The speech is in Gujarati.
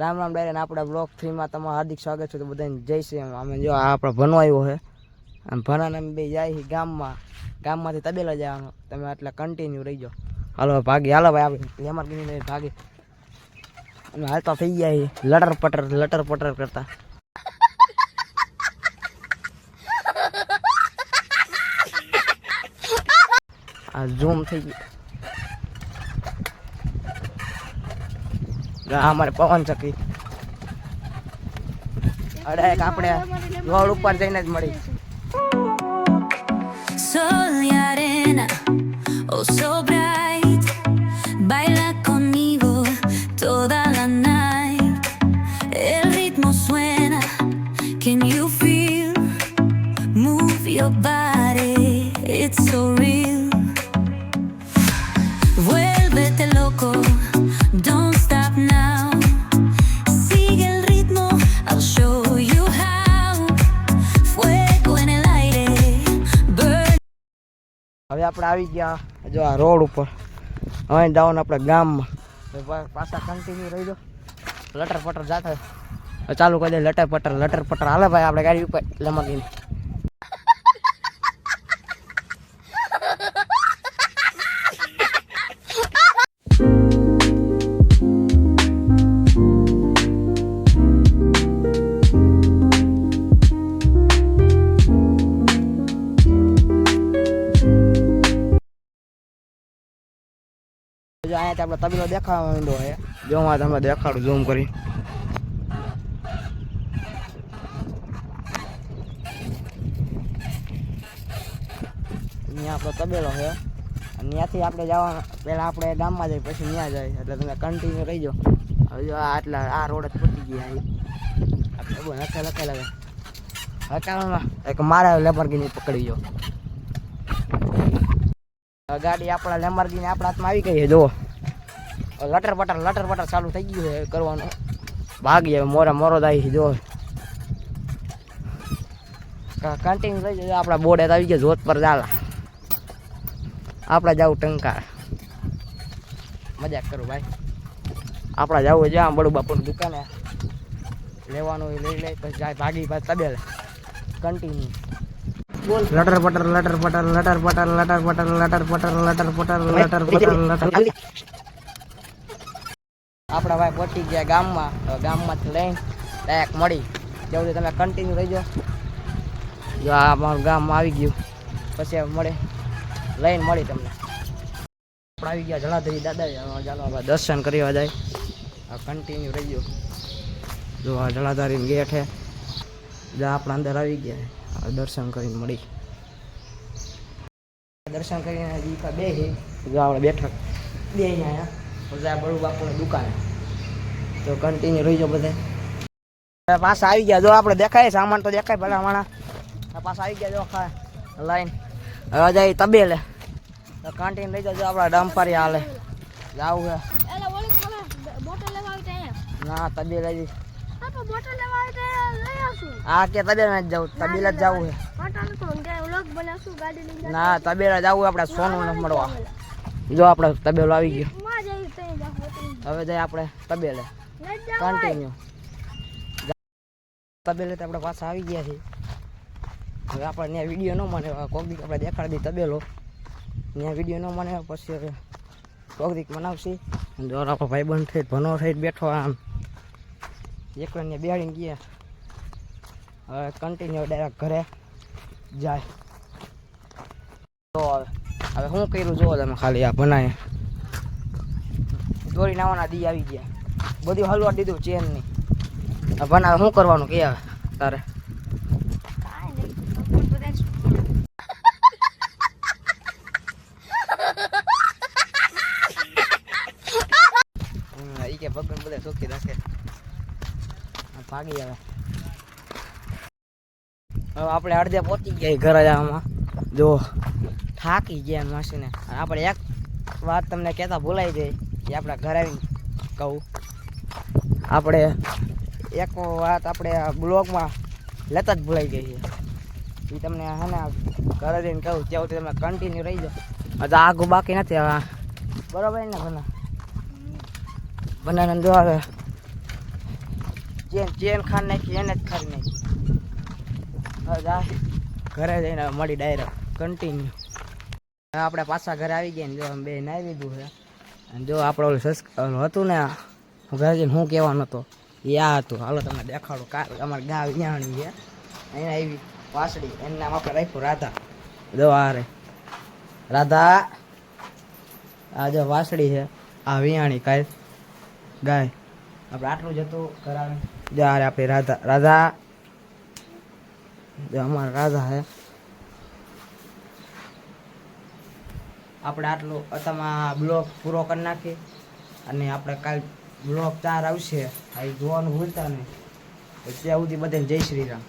રામ રામ ડાયરે ને આપણા બ્લોક થ્રીમાં તમારું હાર્દિક સ્વાગત છે તો બધાને જય શ્રી અમે જો આપણો ભણો આવ્યો છે. આમ ભણાને અમે બે જાય છે ગામમાં. ગામમાંથી તબેલા જવાનું. તમે આટલા કન્ટિન્યુ રહી જાઓ હાલો, ભાગી. હાલો ભાઈ, આપણે લેમર ગીની ભાગી. અને હાલ તો થઈ ગયા લટર પટર લટર પટર કરતા. આ ઝૂમ થઈ ગયું. અમારે પવન ચક્કી અરે એક આપણે રોડ ઉપર જઈને જ મળી Sol y arena, oh so bright. Baila conmigo toda la night. El ritmo suena, can you feel? Move your body, it's so real. હવે આપણે આવી ગયા જો આ રોડ ઉપર. હવે જવાનું આપણે ગામમાં. પાછા કન્ટિન્યુ રહી દો લટર પટર જાતા ચાલુ કરી દે લટર પટર લટર પટર હાલે ભાઈ, આપણે ગાડી ઉપર લમકીને. જો અહીંયા આપણે તબેલો દેખાવા માંડ્યો છે. જો હું તમને દેખાડું ઝૂમ કરી. અહીંયા આપણો તબેલો છે. અને ત્યાંથી આપણે જવાનું, પહેલાં આપણે ગામમાં જઈએ, પછી ત્યાં જાય એટલે તમે કન્ટિન્યુ રહી જાઓ હવે જો આટલા, આ રોડ જ પતી ગયા આપણે બહુ નખે લખે લગે હકામાં એક મારા લેબરગીની પકડી ગયો. ગાડી આપણા લેમરગીની આપણા હાથમાં આવી ગઈ છે, જુઓ. લટર પટર લટર પટર ચાલુ થઈ ગયું છે કરવાનું. ભાગી હવે મોરા મોરો દાઈ જો કન્ટિન્યુ થઈ જાય આપણા બોર્ડ આવી ગયા જોત પર ચાલા આપણે જવું ટંકાર. મજાક કરું ભાઈ. આપણે જવું જ્યાં બડું બાપુની દુકાને લેવાનું લઈ લે પછી જાય ભાગી ભાઈ તબેલ. કન્ટિન્યુ બોલ. લટર પટર લટર પટર લટર પટર લટર પટર લટર પટર લટર પટર લટર પટર લટર આપણા ભાઈ પહોંચી ગયા ગામમાં. ગામમાંથી લઈને ડાયરેક્ટ મળી. જેવું તમે કન્ટિન્યુ રહી જાઓ જો આ અમારું ગામમાં આવી ગયું. પછી મળે. લઈને મળી તમને. આપણે આવી ગયા જણાધરી દાદા ચાલો આપણે દર્શન કરવા જાય. આ કન્ટિન્યુ રહી ગયો જો આ જણાધારી ગેટ છે. જો આપણા અંદર આવી ગયા. દર્શન કરીને મળી. દર્શન કરીને બે જો આપણે બેઠક. બે અહીંયા. બધા બળુ બાપુની દુકાન. તો કન્ટિન્યુ રહી બધા. પાછા આવી ગયા. જો આપણે દેખાય સામાન તો દેખાય ભલા માણા પાછા આવી ગયા જો ખા લાઈન હવે જાય તબેલે. તો કન્ટિન્યુ રહી જજો આપણા ડમ્પરી હાલે. જાવું ત્યાં. ના તબેલે જ લઈ આ કે તબેલે જ જવું તબેલે જ જવું ના તબેલા જવું આપણે સોનું મળવા. જો આપણે તબેલો આવી ગયો માં જઈ ત્યાં જા બોટલ હવે જાય આપણે તબેલે. કન્ટિન્યુ તબેલે તો આપણે પાછા આવી ગયા છીએ. હવે આપણે ત્યાં વીડિયો ન મને કોક દીક આપણે દેખાડી દઈએ તબેલો. ત્યાં વીડિયો ન મને પછી હવે કોક દીક બનાવશી જોર આપણો ભાઈબંધ થઈ ભનો થઈ બેઠો આમ. એક ને બેહાડીને ગયા. હવે કન્ટિન્યુ ડાયરેક્ટ ઘરે જાય. તો હવે હવે શું કર્યું? જોવો તમે ખાલી આ બનાય દોરી નાવાના દી આવી ગયા. બધું હલવા દીધું ચેનની આ બનાવે શું કરવાનું કે હવે તારે? કે ભગવાન બધા સુખી રાખે. ભાગી આવે. હવે આપણે અડધે પહોંચી ગયા ઘરે જવામાં જો, થાકી ગયા માસીને. આપણે એક વાત તમને કહેતા ભૂલાઈ ગઈ. કે આપણે ઘરે આવીને કહું. આપણે એક વાત આપણે બ્લોગમાં લેતા જ ભૂલાઈ ગઈ છે એ તમને હે ને ઘરે જઈને કહું, ત્યાં સુધી તમે કન્ટિન્યુ રહી જાઓ. હજુ આગું બાકી નથી હવે. બરાબર ને ભના બનાને જો હવે ચેન ચેન ખાન નાખી, એને જ ખાઈ નાખી. ઘરે જઈને મળી ડાયરેક્ટ કન્ટિન્યુ આપણે પાછા ઘરે આવી ગયા ને જો બે નાઈ લીધું છે. અને જો આપણે હતું ને આ, હું કહેવાનો હતો એ આ હતું. હાલો તમને દેખાડો કાર અમારે ગા વિયાણી છે. અહીંયા આવી વાસડી એનું નામ આપણે રાખ્યું રાધા. જો આ રે. રાધા આ જો વાસડી છે આ વિયાણી કાંઈ. ગાય. આપણે આટલું જ હતું કરાવે જો આ આપણી રાધા. રાધા. જો અમારા રાધા હે આપણે આટલો અત્યારમાં બ્લોક પૂરો કરી નાખી અને આપણે કાલ બ્લોક ચાર આવશે. આ જોવાનું ભૂલતા નહીં. ત્યાં સુધી બધાને જય શ્રી રામ.